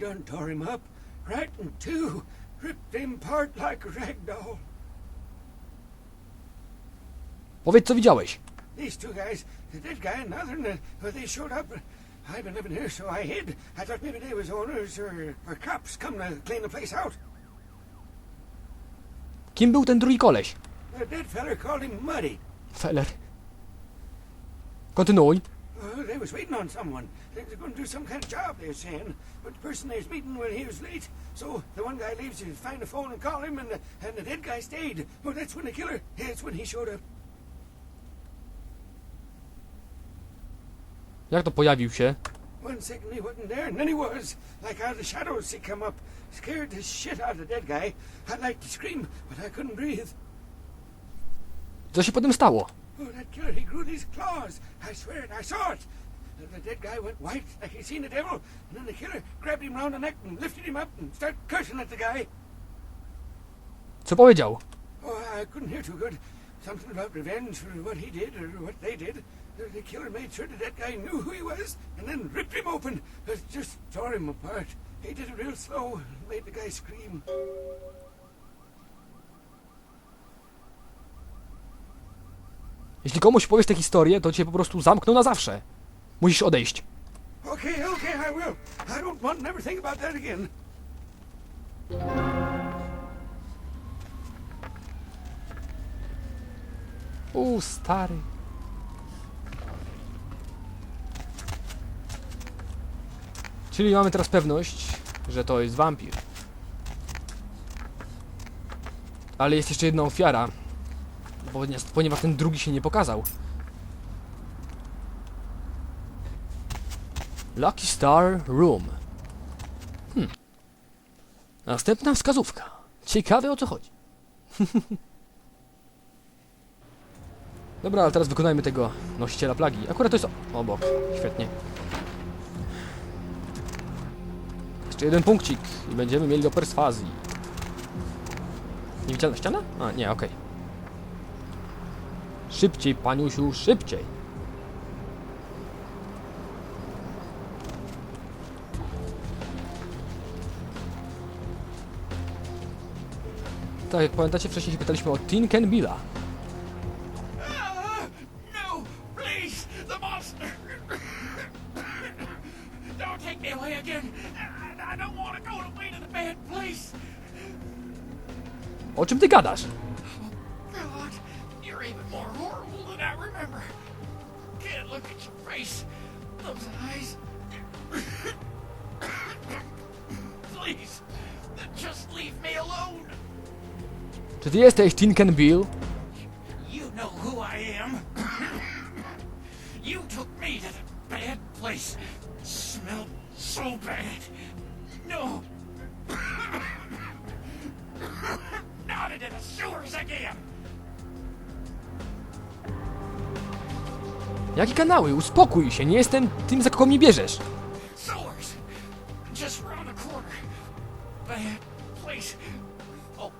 Done tore him up, right in two, ripped him apart like a rag doll. Powiedz, co widziałeś. These two guys, the dead guy and the other, one, uh, they showed up. Uh, I've been living here, so I hid. I thought maybe they was owners or, or cops come to clean the place out. Kim był ten drugi koleś? The dead feller called him Muddy. Feller. Kontynuuj. Uh, they was waiting on someone. They was going to do some kind of job, they were saying. But the person they was meeting when he was late. So the one guy leaves to find the phone and call him, and the, and the dead guy stayed. Well, that's when the killer, that's when he showed up. Jak to pojawił się? One second he wasn't there, and then he was. Like out of the shadows he come up. Scared the shit out of the dead guy. I'd like to scream, but I couldn't breathe. Co się potem stało? Oh, that killer, he grew these claws. I swear it, I saw it. The dead guy went white, like he seen the devil. And then the killer grabbed him round the neck and lifted him up and started cursing at the guy. Co powiedział? Oh, I couldn't hear too good. Something about revenge for what he did or what they did. The, the killer made sure that that guy knew who he was and then ripped him open. Just tore him apart. He did it real slow and made the guy scream. Jeśli komuś powiesz tę historię, to cię po prostu zamkną na zawsze. Musisz odejść. Okay, okay, I will. I don't want to never think about that again. U, stary. Czyli mamy teraz pewność, że to jest wampir. Ale jest jeszcze jedna ofiara, ponieważ, ten drugi się nie pokazał. Lucky Star Room. Hmm. Następna wskazówka. Ciekawe o co chodzi. Dobra, ale teraz wykonajmy tego nosiciela plagi. Akurat to jest obok. Świetnie. Jeszcze jeden punkcik i będziemy mieli do perswazji. Niewidzialna ściana? A, nie, okej. Szybciej, paniusiu, szybciej. Tak, jak pamiętacie, wcześniej się pytaliśmy o Tinken Billa. No, please, the look at your face. Those eyes. Please, just leave me alone. Czy ty jesteś Tinken Bill? You know who I am. you took me to the bad place. Smelled so bad. No. Not into the sewers again. Jakie kanały? Uspokój się, nie jestem tym, za kogo mnie bierzesz. Oh.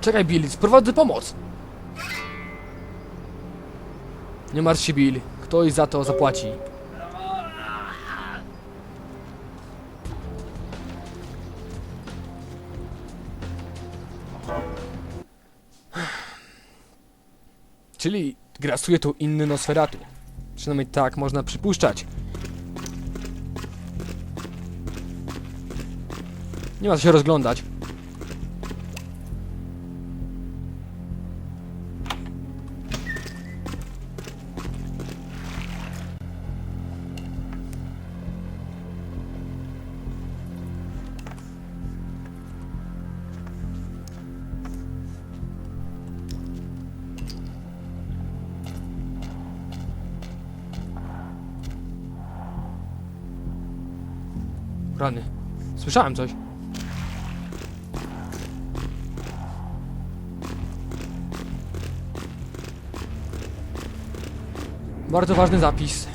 Czekaj, Bill, sprowadzę pomoc. Nie martw się, Bill. Ktoś za to zapłaci. Czyli grasuje tu inny Nosferatu. Przynajmniej tak można przypuszczać. Nie ma co się rozglądać. Rany. Słyszałem coś. Bardzo ważny zapis.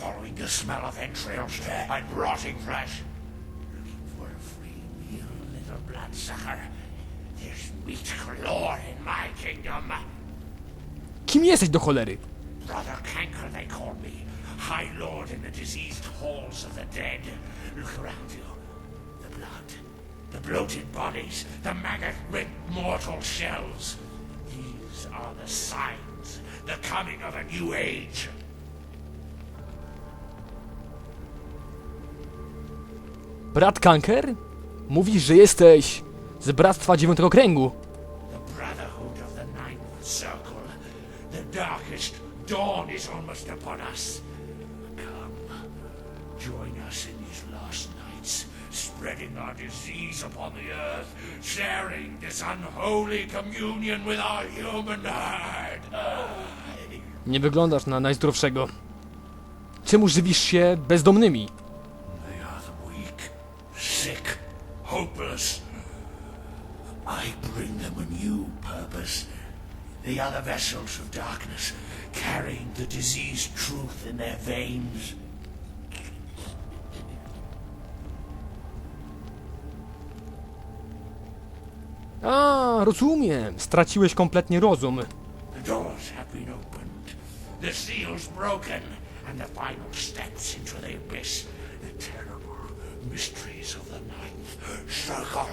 Following the smell of entrails and rotting flesh. Bloodsucker. There's meat galore in my kingdom. Kim jesteś do cholery? Brother Canker, they call me. High Lord in the diseased halls of the dead. Look around you. The blood, the bloated bodies, the maggot-ripped mortal shells. These are the signs, the coming of a new age. Brat Kanker? Mówisz, że jesteś z Bractwa Dziewiątego Kręgu. Spreading our disease upon the earth, sharing this unholy communion with our human herd. Nie wyglądasz na najzdrowszego. Czemu żywisz się bezdomnymi? They other vessels of darkness, carrying the diseased truth in their veins. A, rozumiem. Straciłeś kompletnie rozum. The doors have been opened, the seals broken, and the final steps into the abyss. The terrible mysteries of the ninth circle.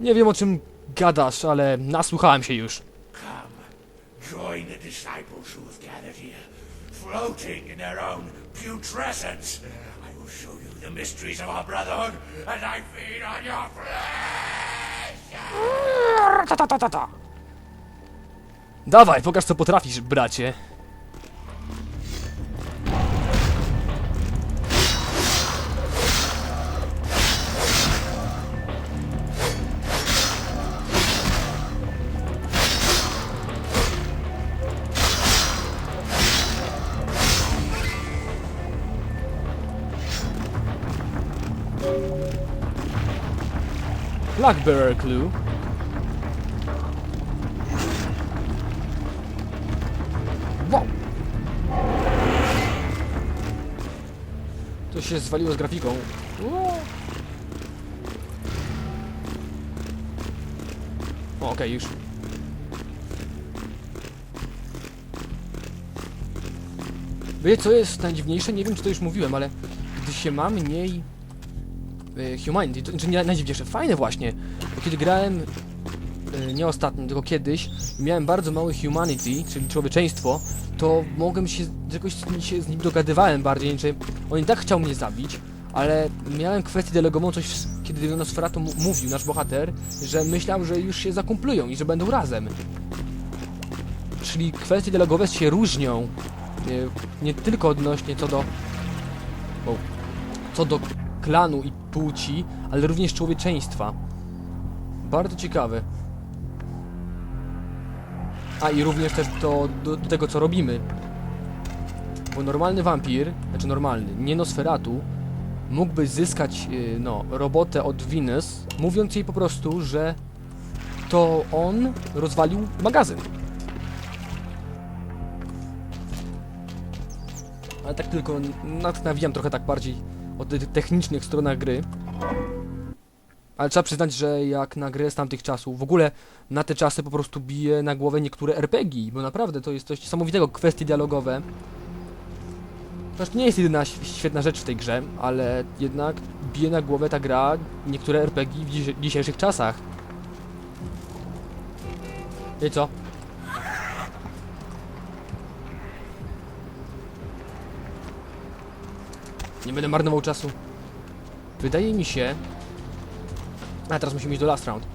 Nie wiem o czym gadasz, ale nasłuchałem się już. Join the disciples who have gathered here, floating in their own putrescence. I will show you the mysteries of our brotherhood as I feed on your flesh. Dawaj, pokaż co potrafisz, bracie. Blackbearer Clue. Wow! To się zwaliło z grafiką. O, okej, już. Wiecie co jest najdziwniejsze? Nie wiem czy to już mówiłem, ale gdy się ma mniej humanity, to znaczy nie najdziwniejsze, fajne właśnie, bo kiedy grałem e, nie ostatnio, tylko kiedyś miałem bardzo mały humanity, czyli człowieczeństwo, to mogłem się jakoś się z nim dogadywałem bardziej, że on i tak chciał mnie zabić, ale miałem kwestię delegową coś, kiedy Nosferatu mówił, nasz bohater, że myślał, że już się zakumplują i że będą razem. Czyli kwestie delegowe się różnią, e, nie tylko odnośnie co do... Co do klanu i płci, ale również człowieczeństwa. Bardzo ciekawe. A i również też do, do, do tego, co robimy. Bo normalny wampir, znaczy normalny, nie Nosferatu, mógłby zyskać, yy, no, robotę od Venus, mówiąc jej po prostu, że to on rozwalił magazyn. Ale tak tylko nawijam trochę tak bardziej o tych technicznych stronach gry. Ale trzeba przyznać, że jak na grę z tamtych czasów, w ogóle na te czasy po prostu bije na głowę niektóre RPG, bo naprawdę to jest coś niesamowitego, kwestie dialogowe. Zresztą nie jest jedyna świetna rzecz w tej grze, ale jednak bije na głowę ta gra niektóre RPG w dzisiejszych czasach. I co? Nie będę marnował czasu. Wydaje mi się... A teraz musimy iść do last round.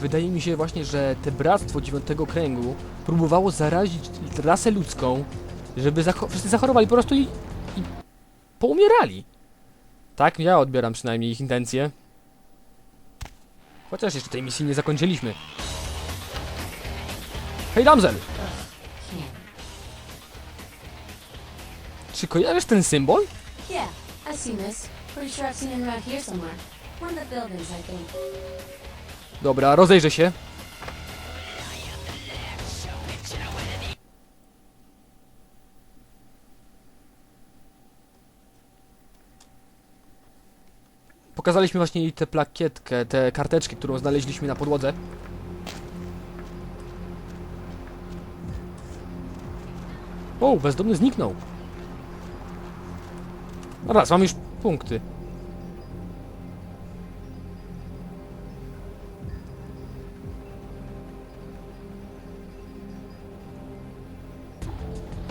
Wydaje mi się właśnie, że te bractwo dziewiątego kręgu próbowało zarazić rasę ludzką, żeby zacho wszyscy zachorowali po prostu i, i poumierali. Tak ja odbieram przynajmniej ich intencje. Chociaż jeszcze tej misji nie zakończyliśmy. Hej damzel! Czy kojarzysz ten symbol? Yeah, i see, miss. Pretty sure I've seen him around here somewhere. One of the buildings, I think. Dobra, rozejrzę się. Pokazaliśmy właśnie tę plakietkę, tę karteczkę, którą znaleźliśmy na podłodze. O, bezdomny zniknął. No raz, mam już punkty.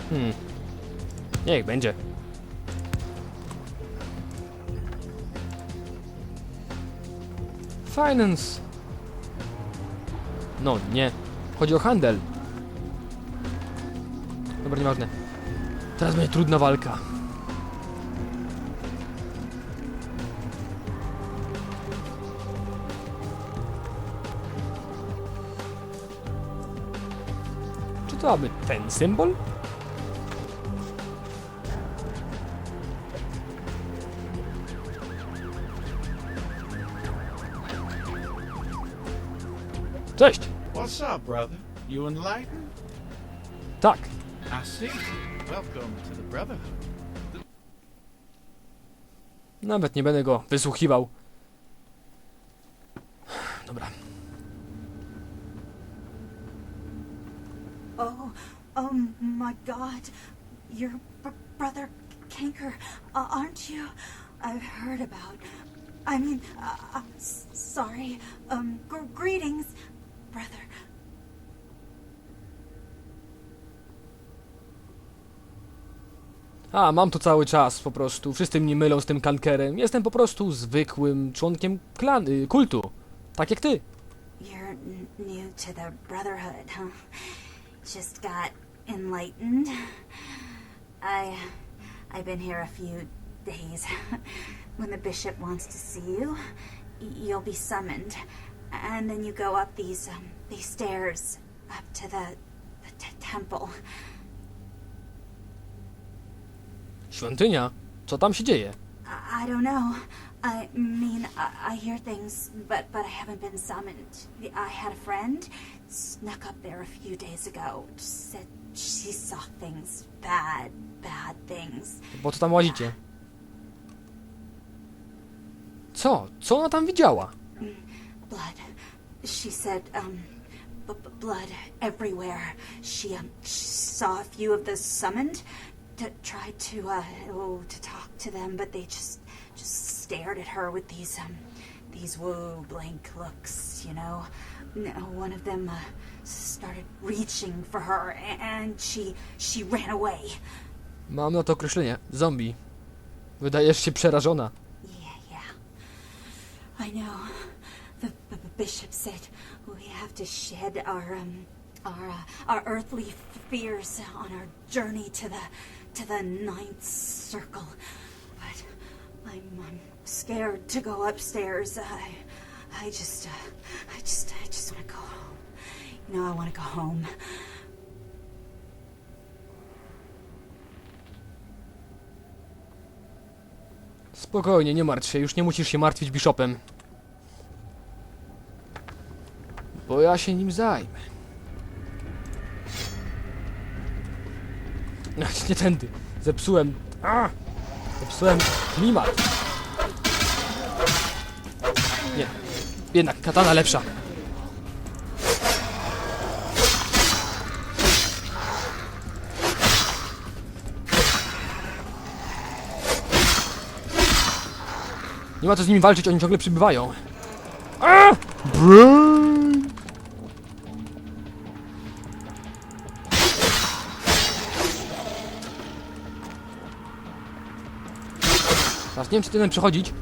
Hmm. Niech będzie. Finance. No nie. Chodzi o handel. Dobra, nieważne. Teraz będzie trudna walka. To aby ten symbol? Cześć! What's up, brother? You enlightened? Tak. I see. Welcome to the Brotherhood. Nawet nie będę go wysłuchiwał. Dobra. Oh, oh my God. Your br- brother Kanker, uh, aren't you? I've heard about. I mean, uh, uh, sorry. Um, gr- greetings, brother. A, mam to cały czas po prostu. Wszyscy mnie mylą z tym kankerem. Jestem po prostu zwykłym członkiem klan, y, kultu. Tak jak ty. You're new to the Brotherhood, huh? Just got enlightened. I, I've been here a few days. when the bishop wants to see you, you'll be summoned, and then you go up these um, these stairs up to the, the t- temple. Świątynia? Co tam się dzieje? I, I don't know. I mean, I, I hear things, but but I haven't been summoned. I had a friend snuck up there a few days ago. Said she saw things, bad, bad things. Po co tam łazicie? Co? Co ona tam widziała? Blood. She said, um, b- b- blood everywhere. She um, she saw a few of the summoned. To tried to uh, oh, to talk to them, but they just just stared at her with these um, these whoa blank looks. You know, no, one of them uh, started reaching for her, and she she ran away. Mam na to określenie. Zombie. Wydajesz się przerażona. Yeah, yeah. I know. The, the, the bishop said we have to shed our um our uh, our earthly fears on our journey to the to the ninth circle. But I'm I'm scared to go upstairs. I I just uh, I just I just want to go home. You know, I want to go home. Spokojnie, nie martw się. Już nie musisz się martwić bishopem. Bo ja się nim zajmę. Nie tędy. Zepsułem. A! Zepsułem klimat. Jednak katana lepsza. Nie ma co z nimi walczyć, oni ciągle przybywają. A! Broń! Teraz nie wiem, czy ten przechodzić.